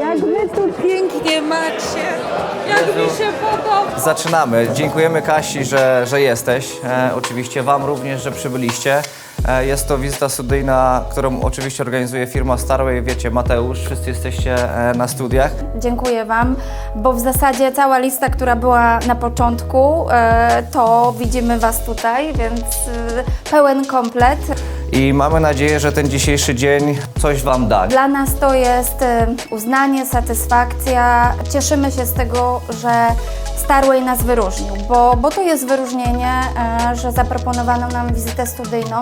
Jak wy tu pięknie macie. Jak mi się podoba. Zaczynamy. Dziękujemy Kasi, że, że jesteś. E, oczywiście Wam również, że przybyliście. E, jest to wizyta studyjna, którą oczywiście organizuje firma Starway. Wiecie, Mateusz, wszyscy jesteście e, na studiach. Dziękuję Wam, bo w zasadzie cała lista, która była na początku, e, to widzimy Was tutaj, więc e, pełen komplet. I mamy nadzieję, że ten dzisiejszy dzień coś Wam da. Dla nas to jest e, uznanie, satysfakcja. Cieszymy się z tego, że Starway nas wyróżnił, bo, bo to jest wyróżnienie, e, że zaproponowano nam wizytę studyjną.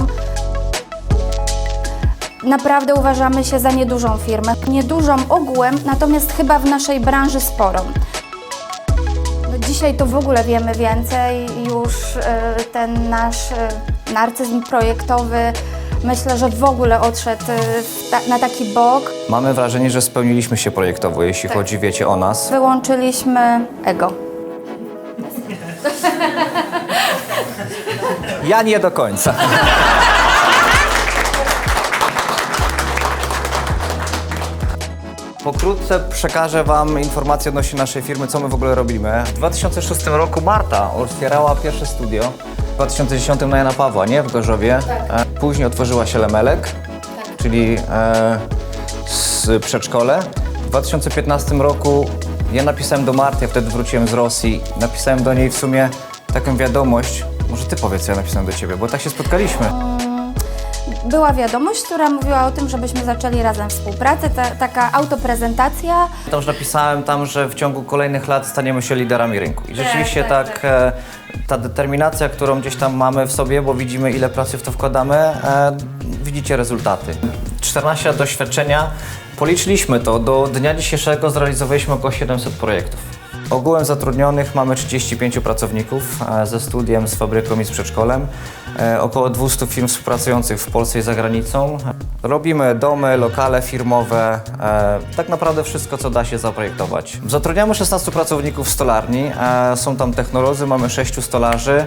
Naprawdę uważamy się za niedużą firmę. Niedużą ogółem, natomiast chyba w naszej branży sporą. No dzisiaj to w ogóle wiemy więcej. Już e, ten nasz narcyzm projektowy myślę, że w ogóle odszedł ta, na taki bok. Mamy wrażenie, że spełniliśmy się projektowo, jeśli chodzi, wiecie, o nas. Wyłączyliśmy ego. Ja nie do końca. Pokrótce przekażę Wam informacje odnośnie naszej firmy, co my w ogóle robimy. W 2006 roku Marta otwierała pierwsze studio. W 2010 na Jana Pawła, nie? W Gorzowie. E, Później otworzyła się Lemelek, czyli e, z przedszkole. W 2015 roku ja napisałem do Marty, ja wtedy wróciłem z Rosji. Napisałem do niej w sumie taką wiadomość. Może Ty powiedz, co ja napisałem do Ciebie, bo tak się spotkaliśmy. Była wiadomość, która mówiła o tym, żebyśmy zaczęli razem współpracę, ta, taka autoprezentacja. Tam już napisałem tam, że w ciągu kolejnych lat staniemy się liderami rynku. I rzeczywiście tak, tak, e, ta determinacja, którą gdzieś tam mamy w sobie, bo widzimy ile pracy w to wkładamy, e, widzicie rezultaty. 14 lat doświadczenia, policzyliśmy to, do dnia dzisiejszego zrealizowaliśmy około 700 projektów. Ogółem zatrudnionych mamy 35 pracowników e, ze studiem, z fabryką i z przedszkolem. E, Około 200 firm współpracujących w Polsce i za granicą. Robimy domy, lokale firmowe, e, tak naprawdę wszystko, co da się zaprojektować. Zatrudniamy 16 pracowników w stolarni, są tam technolodzy, mamy 6 stolarzy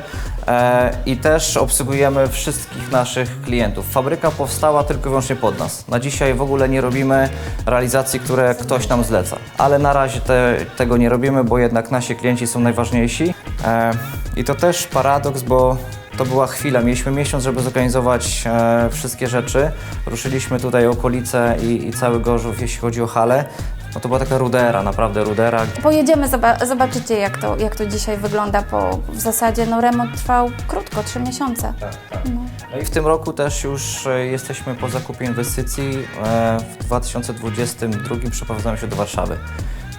i też obsługujemy wszystkich naszych klientów. Fabryka powstała tylko i wyłącznie pod nas. Na dzisiaj w ogóle nie robimy realizacji, które ktoś nam zleca, ale na razie te, tego nie robimy, bo jednak nasi klienci są najważniejsi. E, I to też paradoks, bo to była chwila. Mieliśmy miesiąc, żeby zorganizować e, wszystkie rzeczy. Ruszyliśmy tutaj okolice i, i cały Gorzów, jeśli chodzi o halę. No to była taka rudera, naprawdę rudera. Pojedziemy, zoba- zobaczycie jak to, jak to dzisiaj wygląda, bo w zasadzie no, remont trwał krótko, trzy miesiące. No i w tym roku też już e, jesteśmy po zakupie inwestycji. E, W 2022 przeprowadzamy się do Warszawy,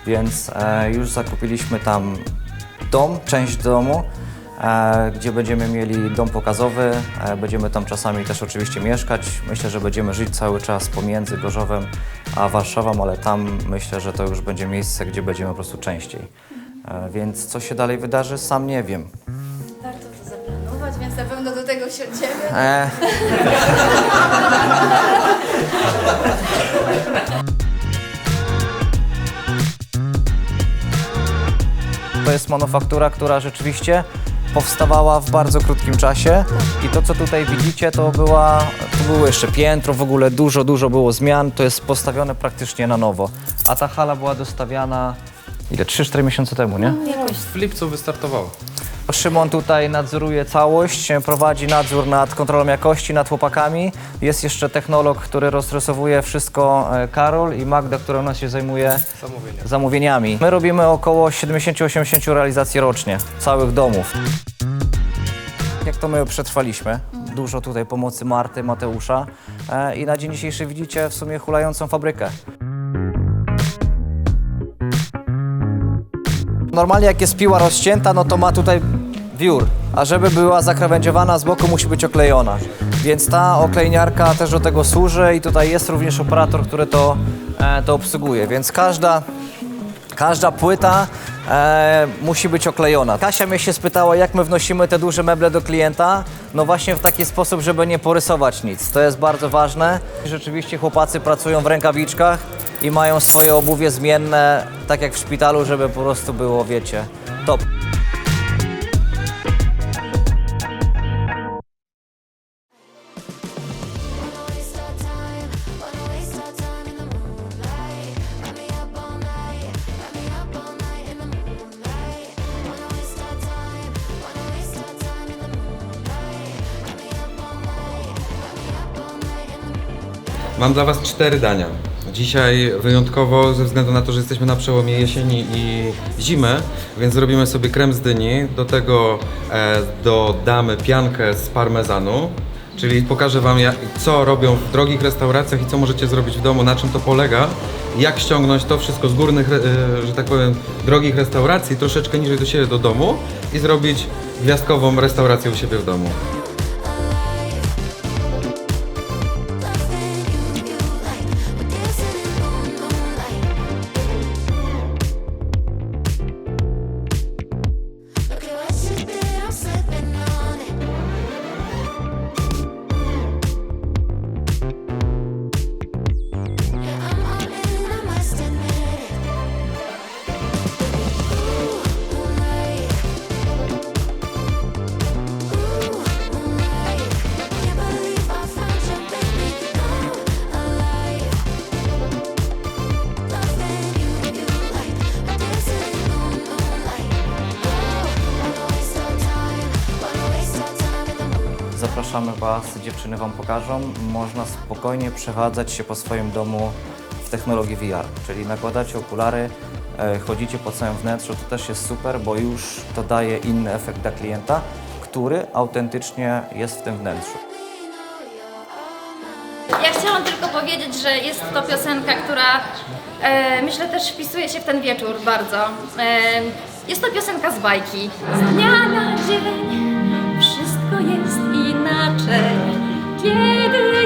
więc e, już zakupiliśmy tam dom, część domu, e, gdzie będziemy mieli dom pokazowy. e, Będziemy tam czasami też oczywiście mieszkać. Myślę, że będziemy żyć cały czas pomiędzy Gorzowem a Warszawą, ale tam myślę, że to już będzie miejsce, gdzie będziemy po prostu częściej. E, Więc co się dalej wydarzy, sam nie wiem. Warto to zaplanować, więc na pewno do tego siądziemy. E, jest manufaktura, która rzeczywiście powstawała w bardzo krótkim czasie i to, co tutaj widzicie, to, była, to było jeszcze piętro, w ogóle dużo, dużo było zmian, to jest postawione praktycznie na nowo. A ta hala była dostawiana, ile, 3-4 miesiące temu, nie? W lipcu wystartowało. Szymon tutaj nadzoruje całość, prowadzi nadzór nad kontrolą jakości, nad chłopakami. Jest jeszcze technolog, który rozrysowuje wszystko, e, Karol i Magda, która u nas się zajmuje Zamówienia. zamówieniami. My robimy około 70-80 realizacji rocznie, całych domów. Jak to my przetrwaliśmy? Dużo tutaj pomocy Marty, Mateusza e, i na dzień dzisiejszy widzicie w sumie hulającą fabrykę. Normalnie jak jest piła rozcięta, no to ma tutaj wiór, a żeby była zakrawędziowana z boku musi być oklejona. Więc ta oklejniarka też do tego służy i tutaj jest również operator, który to, e, to obsługuje. Więc każda, każda płyta e, musi być oklejona. Kasia mnie się spytała, jak my wnosimy te duże meble do klienta. No właśnie w taki sposób, żeby nie porysować nic. To jest bardzo ważne. Rzeczywiście chłopacy pracują w rękawiczkach i mają swoje obuwie zmienne, tak jak w szpitalu, żeby po prostu było, wiecie, top. Mam dla Was cztery dania. Dzisiaj wyjątkowo ze względu na to, że jesteśmy na przełomie jesieni i zimy, więc zrobimy sobie krem z dyni. Do tego e, dodamy piankę z parmezanu, czyli pokażę Wam jak, co robią w drogich restauracjach i co możecie zrobić w domu, na czym to polega. Jak ściągnąć to wszystko z górnych, e, że tak powiem, drogich restauracji troszeczkę niżej do siebie do domu i zrobić gwiazdkową restaurację u siebie w domu. Zapraszamy Was, dziewczyny Wam pokażą. Można spokojnie przechadzać się po swoim domu w technologii VR, czyli nakładacie okulary, e, chodzicie po całym wnętrzu, to też jest super, bo już to daje inny efekt dla klienta, który autentycznie jest w tym wnętrzu. Ja chciałam tylko powiedzieć, że jest to piosenka, która e, myślę też wpisuje się w ten wieczór bardzo. E, jest to piosenka z bajki. Z dnia na dzień wszystko jest inaczej, kiedy